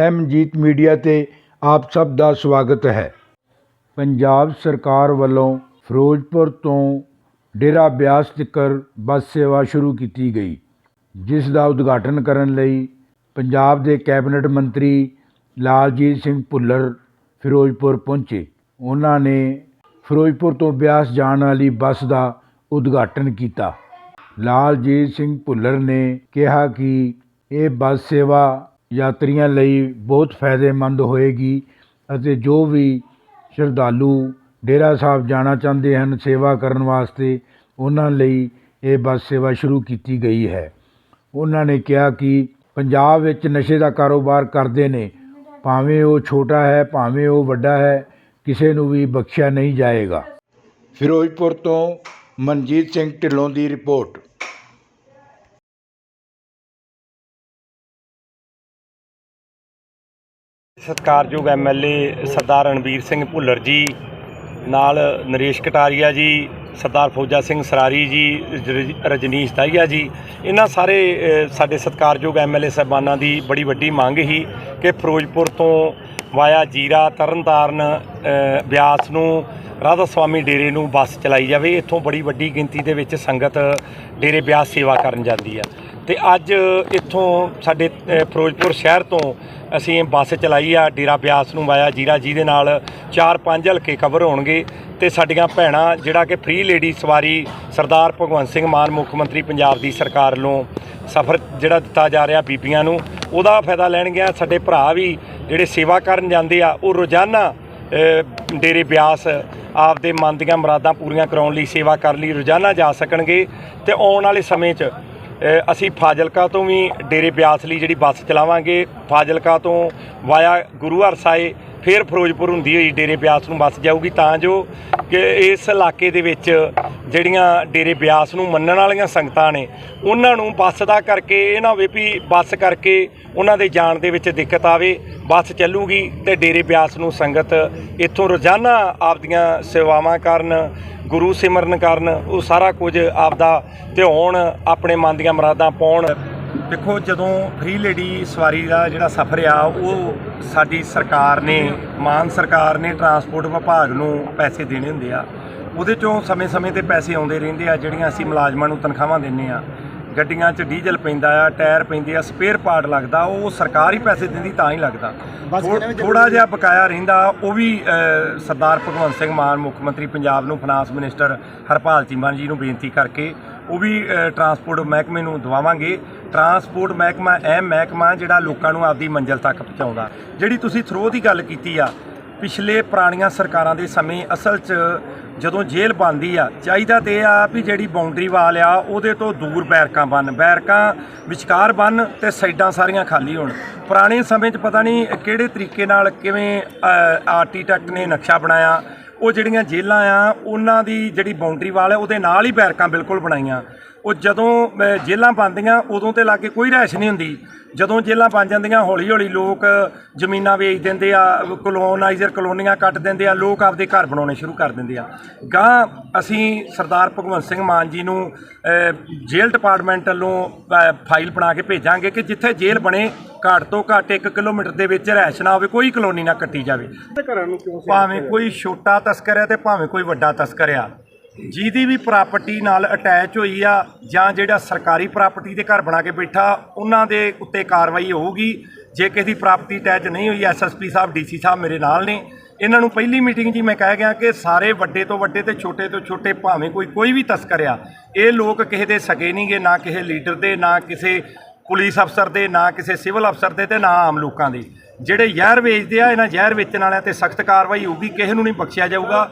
ਐਮਜੀਤ media ਤੇ ਆਪ ਸਭ ਦਾ ਸਵਾਗਤ ਹੈ। ਪੰਜਾਬ ਸਰਕਾਰ ਵੱਲੋਂ ਫਿਰੋਜ਼ਪੁਰ ਤੋਂ ਡੇਰਾ ਬਿਆਸ ਤੀਕਰ ਬੱਸ ਸੇਵਾ ਸ਼ੁਰੂ ਕੀਤੀ ਗਈ, ਜਿਸ ਦਾ ਉਦਘਾਟਨ ਕਰਨ ਲਈ ਪੰਜਾਬ ਦੇ ਕੈਬਨਿਟ ਮੰਤਰੀ ਲਾਲਜੀਤ ਸਿੰਘ ਭੁੱਲਰ ਫਿਰੋਜ਼ਪੁਰ ਪਹੁੰਚੇ। ਉਹਨਾਂ ਨੇ ਫਿਰੋਜ਼ਪੁਰ ਤੋਂ ਬਿਆਸ ਜਾਣ ਵਾਲੀ ਬੱਸ ਦਾ ਉਦਘਾਟਨ ਕੀਤਾ। ਲਾਲਜੀਤ ਸਿੰਘ ਭੁੱਲਰ ਨੇ ਕਿਹਾ ਕਿ ਇਹ ਬੱਸ ਸੇਵਾ ਯਾਤਰੀਆਂ ਲਈ ਬਹੁਤ ਫਾਇਦੇਮੰਦ ਹੋਏਗੀ ਅਤੇ ਜੋ ਵੀ ਸ਼ਰਧਾਲੂ ਡੇਰਾ ਸਾਹਿਬ ਜਾਣਾ ਚਾਹੁੰਦੇ ਹਨ ਸੇਵਾ ਕਰਨ ਵਾਸਤੇ, ਉਹਨਾਂ ਲਈ ਇਹ ਬੱਸ ਸੇਵਾ ਸ਼ੁਰੂ ਕੀਤੀ ਗਈ ਹੈ। ਉਹਨਾਂ ਨੇ ਕਿਹਾ ਕਿ ਪੰਜਾਬ ਵਿੱਚ ਨਸ਼ੇ ਦਾ ਕਾਰੋਬਾਰ ਕਰਦੇ ਨੇ। ਭਾਵੇਂ ਉਹ ਛੋਟਾ ਹੈ, ਭਾਵੇਂ ਉਹ ਵੱਡਾ ਹੈ, ਕਿਸੇ ਨੂੰ ਵੀ ਬਖਸ਼ਿਆ ਨਹੀਂ ਜਾਏਗਾ। ਫਿਰੋਜ਼ਪੁਰ ਤੋਂ ਮਨਜੀਤ ਸਿੰਘ ਢਿੱਲੋਂ ਦੀ ਰਿਪੋਰਟ। ਸਤਿਕਾਰਯੋਗ ਐਮਐਲਏ ਸਰਦਾਰ ਰਣਬੀਰ ਸਿੰਘ ਭੁੱਲਰ ਜੀ, ਨਾਲ ਨਰੇਸ਼ ਕਟਾਰੀਆ ਜੀ, ਸਰਦਾਰ ਫੌਜਾ ਸਿੰਘ ਸਰਾਰੀ ਜੀ, ਰ- ਰਜਨੀਸ਼ ਦਾਹੀਆ ਜੀ, ਇਹਨਾਂ ਸਾਰੇ ਸਾਡੇ ਸਤਿਕਾਰਯੋਗ ਐਮਐਲਏ ਸਾਹਿਬਾਨਾਂ ਦੀ ਬੜੀ ਵੱਡੀ ਮੰਗ ਸੀ ਕਿ ਫਿਰੋਜ਼ਪੁਰ ਤੋਂ ਵਾਇਆ ਜੀਰਾ, ਤਰਨਤਾਰਨ ਬਿਆਸ ਨੂੰ, ਰਾਧਾ ਸਵਾਮੀ ਡੇਰੇ ਨੂੰ ਬੱਸ ਚਲਾਈ ਜਾਵੇ। ਇੱਥੋਂ ਬੜੀ ਵੱਡੀ ਗਿਣਤੀ ਦੇ ਵਿੱਚ ਸੰਗਤ ਡੇਰੇ ਬਿਆਸ ਸੇਵਾ ਕਰਨ ਜਾਂਦੀ ਆ। ਤੇ ਅੱਜ ਇੱਥੋਂ ਸਾਡੇ ਫਿਰੋਜ਼ਪੁਰ ਸ਼ਹਿਰ ਤੋਂ ਅਸੀਂ ਬੱਸ ਚਲਾਈ ਆ, ਡੇਰਾ ਬਿਆਸ ਨੂੰ ਵਾਇਆ ਜੀਰਾ ਜੀ ਦੇ ਨਾਲ ਚਾਰ ਪੰਜ ਹਲਕੇ ਕਵਰ ਹੋਣਗੇ ਤੇ ਸਾਡੀਆਂ ਭੈਣਾਂ, ਜਿਹੜਾ ਕਿ ਫ੍ਰੀ ਲੇਡੀ ਸਵਾਰੀ ਸਰਦਾਰ ਭਗਵੰਤ ਸਿੰਘ ਮਾਨ, ਮੁੱਖ ਮੰਤਰੀ ਪੰਜਾਬ ਦੀ ਸਰਕਾਰ ਵੱਲੋਂ ਸਫ਼ਰ ਜਿਹੜਾ ਦਿੱਤਾ ਜਾ ਰਿਹਾ ਬੀਬੀਆਂ ਨੂੰ, ਉਹਦਾ ਫਾਇਦਾ ਲੈਣਗੀਆਂ ਸਾਡੇ ਭਰਾ ਵੀ ਜਿਹੜੇ ਸੇਵਾ ਕਰਨ ਜਾਂਦੇ ਆ, ਉਹ ਰੋਜ਼ਾਨਾ ਡੇਰੇ ਬਿਆਸ ਆਪਦੇ ਮਨ ਦੀਆਂ ਮੁਰਾਦਾਂ ਪੂਰੀਆਂ ਕਰਾਉਣ ਲਈ, ਸੇਵਾ ਕਰਨ ਲਈ ਰੋਜ਼ਾਨਾ ਜਾ ਸਕਣਗੇ ਤੇ ਆਉਣ ਵਾਲੇ ਸਮੇਂ 'ਚ ਅਸੀਂ ਫਾਜ਼ਿਲਕਾ ਤੋਂ ਵੀ ਡੇਰੇ ਬਿਆਸ ਲਈ ਜਿਹੜੀ ਬੱਸ ਚਲਾਵਾਂਗੇ, ਫਾਜ਼ਿਲਕਾ ਤੋਂ ਵਾਇਆ ਗੁਰੂ ਹਰ ਹਰਸਾਏ ਫਿਰ ਫਿਰੋਜ਼ਪੁਰ ਹੁੰਦੀ ਹੋਈ ਡੇਰੇ ਬਿਆਸ ਨੂੰ ਬੱਸ ਜਾਊਗੀ, ਤਾਂ ਜੋ ਕਿ ਇਸ ਇਲਾਕੇ ਦੇ ਵਿੱਚ ਜਿਹੜੀਆਂ ਡੇਰੇ ਬਿਆਸ ਨੂੰ ਮੰਨਣ ਵਾਲੀਆਂ ਸੰਗਤਾਂ ਨੇ, ਉਹਨਾਂ ਨੂੰ ਬੱਸ ਦਾ ਕਰਕੇ ਇਹ ਨਾ ਹੋਵੇ ਵੀ ਬੱਸ ਕਰਕੇ ਉਹਨਾਂ ਦੇ ਜਾਣ ਦੇ ਵਿੱਚ ਦਿੱਕਤ ਆਵੇ, ਬੱਸ ਚੱਲੂਗੀ ਤੇ ਡੇਰੇ ਬਿਆਸ ਨੂੰ ਸੰਗਤ ਇੱਥੋਂ ਰੋਜ਼ਾਨਾ ਆਪਦੀਆਂ ਸੇਵਾਵਾਂ ਕਰਨ, ਗੁਰੂ ਸਿਮਰਨ ਕਰਨ, ਉਹ ਸਾਰਾ ਕੁਝ ਆਪਦਾ ਧਿਆਉਣ ਆਪਣੇ ਮਨ ਦੀਆਂ ਮੁਰਾਦਾਂ ਪਾਉਣ। ਦੇਖੋ ਜਦੋਂ ਫ੍ਰੀ ਲੇਡੀ ਸਵਾਰੀ ਦਾ ਜਿਹੜਾ ਸਫ਼ਰ ਆ ਉਹ ਸਾਡੀ ਸਰਕਾਰ ਨੇ ਮਾਨ ਸਰਕਾਰ ਨੇ ਟਰਾਂਸਪੋਰਟ ਵਿਭਾਗ ਨੂੰ ਪੈਸੇ ਦੇਣੇ ਹੁੰਦੇ ਆ। ਉਹਦੇ ਚੋਂ ਸਮੇਂ-ਸਮੇਂ ਤੇ ਪੈਸੇ ਆਉਂਦੇ ਰਹਿੰਦੇ ਆ ਜਿਹੜੀਆਂ ਅਸੀਂ ਮੁਲਾਜ਼ਮਾਂ ਨੂੰ ਤਨਖਾਹਾਂ ਦਿੰਨੇ ਆ। ਗੱਡੀਆਂ 'ਚ ਡੀਜ਼ਲ ਪੈਂਦਾ ਆ ਟਾਇਰ ਪੈਂਦੇ ਆ ਸਪੇਅਰ ਪਾਰਟ ਲੱਗਦਾ ਉਹ ਸਰਕਾਰ ਹੀ ਪੈਸੇ ਦਿੰਦੀ ਤਾਂ ਹੀ ਲੱਗਦਾ। ਥੋੜਾ ਜਿਹਾ ਬਕਾਇਆ ਰਹਿੰਦਾ ਉਹ ਵੀ ਸਰਦਾਰ ਭਗਵੰਤ ਸਿੰਘ ਮਾਨ ਮੁੱਖ ਮੰਤਰੀ ਪੰਜਾਬ ਨੂੰ ਫਾਈਨਾਂਸ ਮਿਨਿਸਟਰ ਹਰਪਾਲ ਚੀਮਾ ਜੀ ਨੂੰ ਬੇਨਤੀ ਕਰਕੇ ਉਹ ਵੀ ਟਰਾਂਸਪੋਰਟ ਮਹਿਕਮੇ ਨੂੰ ਦਵਾਵਾਂਗੇ। ਟਰਾਂਸਪੋਰਟ ਮਹਿਕਮਾ ਇਹ ਮਹਿਕਮਾ ਜਿਹੜਾ ਲੋਕਾਂ ਨੂੰ ਆਪਦੀ ਮੰਜ਼ਿਲ ਤੱਕ ਪਹੁੰਚਾਉਂਦਾ। ਜਿਹੜੀ ਤੁਸੀਂ ਥਰੋ ਦੀ ਗੱਲ ਕੀਤੀ ਆ, ਪਿਛਲੇ ਪੁਰਾਣੀਆਂ ਸਰਕਾਰਾਂ ਦੇ ਸਮੇਂ ਅਸਲ 'ਚ ਜਦੋਂ ਜੇਲ੍ਹ ਬਣਦੀ ਆ, ਚਾਹੀਦਾ ਤੇ ਇਹ ਆ ਵੀ ਜਿਹੜੀ ਬਾਉਂਡਰੀ ਵਾਲ ਆ, ਉਹਦੇ ਤੋਂ ਦੂਰ ਬੈਰਕਾਂ ਬਣ। ਬੈਰਕਾਂ ਵਿਚਕਾਰ ਬਣ ਤੇ ਸਾਈਡਾਂ ਸਾਰੀਆਂ ਖਾਲੀ ਹੋਣ। ਪੁਰਾਣੇ ਸਮੇਂ 'ਚ ਪਤਾ ਨਹੀਂ ਕਿਹੜੇ ਤਰੀਕੇ ਨਾਲ ਕਿਵੇਂ ਆਰਕੀਟੈਕਟ ਨੇ ਨਕਸ਼ਾ ਬਣਾਇਆ ਉਹ ਜਿਹੜੀਆਂ ਜੇਲ੍ਹਾਂ ਆ, ਉਹਨਾਂ ਦੀ ਜਿਹੜੀ ਬਾਉਂਡਰੀ ਵਾਲ ਹੈ ਉਹਦੇ ਨਾਲ ਹੀ ਬੈਰਕਾਂ ਬਿਲਕੁਲ ਬਣਾਈਆਂ। ਉਹ ਜਦੋਂ ਅ, ਜੇਲ੍ਹਾਂ ਬਣਦੀਆਂ ਉਦੋਂ ਤੇ ਲਾਗੇ ਕੋਈ ਰਹਿਸ਼ ਨਹੀਂ ਹੁੰਦੀ। ਜਦੋਂ ਜੇਲ੍ਹਾਂ ਬਣ ਜਾਂਦੀਆਂ ਹੌਲੀ ਹੌਲੀ ਲੋਕ ਜ਼ਮੀਨਾਂ ਵੇਚ ਦਿੰਦੇ ਆ ਕਲੋਨਾਈਜ਼ਰ ਕਲੋਨੀਆਂ ਕੱਟ ਦਿੰਦੇ ਆ ਲੋਕ ਆਪਦੇ ਘਰ ਬਣਾਉਣੇ ਸ਼ੁਰੂ ਕਰ ਦਿੰਦੇ ਆ। ਗਾਂ ਅਸੀਂ ਸਰਦਾਰ ਭਗਵੰਤ ਸਿੰਘ ਮਾਨ ਜੀ ਨੂੰ ਜੇਲ੍ਹ ਡਿਪਾਰਟਮੈਂਟ ਵੱਲੋਂ ਫਾਈਲ ਬਣਾ ਕੇ ਭੇਜਾਂਗੇ ਕਿ ਜਿੱਥੇ ਜੇਲ੍ਹ ਬਣੇ ਘੱਟ ਤੋਂ ਘੱਟ 1 ਕਿਲੋਮੀਟਰ ਦੇ ਵਿੱਚ ਰਹਿਸ਼ ਨਾ ਹੋਵੇ ਕੋਈ ਕਲੋਨੀ ਨਾ ਕੱਟੀ ਜਾਵੇ। ਭਾਵੇਂ ਕੋਈ ਛੋਟਾ ਤਸਕਰ ਹੈ ਤੇ ਭਾਵੇਂ ਕੋਈ ਵੱਡਾ ਤਸਕਰ ਆ। ਜਿਹਦੀ ਵੀ ਪ੍ਰਾਪਰਟੀ ਨਾਲ ਅਟੈਚ ਹੋਈ ਆ ਜਾਂ ਜਿਹੜਾ ਸਰਕਾਰੀ ਪ੍ਰਾਪਰਟੀ ਦੇ ਘਰ ਬਣਾ ਕੇ ਬੈਠਾ, ਉਹਨਾਂ ਦੇ ਉੱਤੇ ਕਾਰਵਾਈ ਹੋਊਗੀ। ਜੇ ਕਿਸੇ ਦੀ ਪ੍ਰਾਪਰਟੀ ਅਟੈਚ ਨਹੀਂ ਹੋਈ ਐਸਐਸਪੀ ਸਾਹਿਬ ਡੀਸੀ ਸਾਹਿਬ ਮੇਰੇ ਨਾਲ ਨੇ। ਇਹਨਾਂ ਨੂੰ ਪਹਿਲੀ ਮੀਟਿੰਗ 'ਚ ਮੈਂ ਕਹਿ ਗਿਆ ਕਿ ਸਾਰੇ ਵੱਡੇ ਤੋਂ ਵੱਡੇ ਤੇ ਛੋਟੇ ਤੋਂ ਛੋਟੇ ਭਾਵੇਂ ਕੋਈ ਕੋਈ ਵੀ ਤਸਕਰ ਆ, ਇਹ ਲੋਕ ਕਿਸੇ ਦੇ ਸਗੇ ਨਹੀਂਗੇ ਨਾ ਕਿਸੇ ਲੀਡਰ ਦੇ, ਨਾ ਕਿਸੇ ਪੁਲਿਸ ਅਫਸਰ ਦੇ, ਨਾ ਕਿਸੇ ਸਿਵਲ ਅਫਸਰ ਦੇ ਤੇ ਨਾ ਆਮ ਲੋਕਾਂ ਦੇ। ਜਿਹੜੇ ਜ਼ਹਿਰ ਵੇਚਦੇ ਆ, ਇਹਨਾਂ ਜ਼ਹਿਰ ਵੇਚਣ ਵਾਲਿਆਂ ਤੇ ਸਖਤ ਕਾਰਵਾਈ ਹੋਊਗੀ, ਕਿਸੇ ਨੂੰ ਨਹੀਂ ਬਖਸ਼ਿਆ ਜਾਊਗਾ।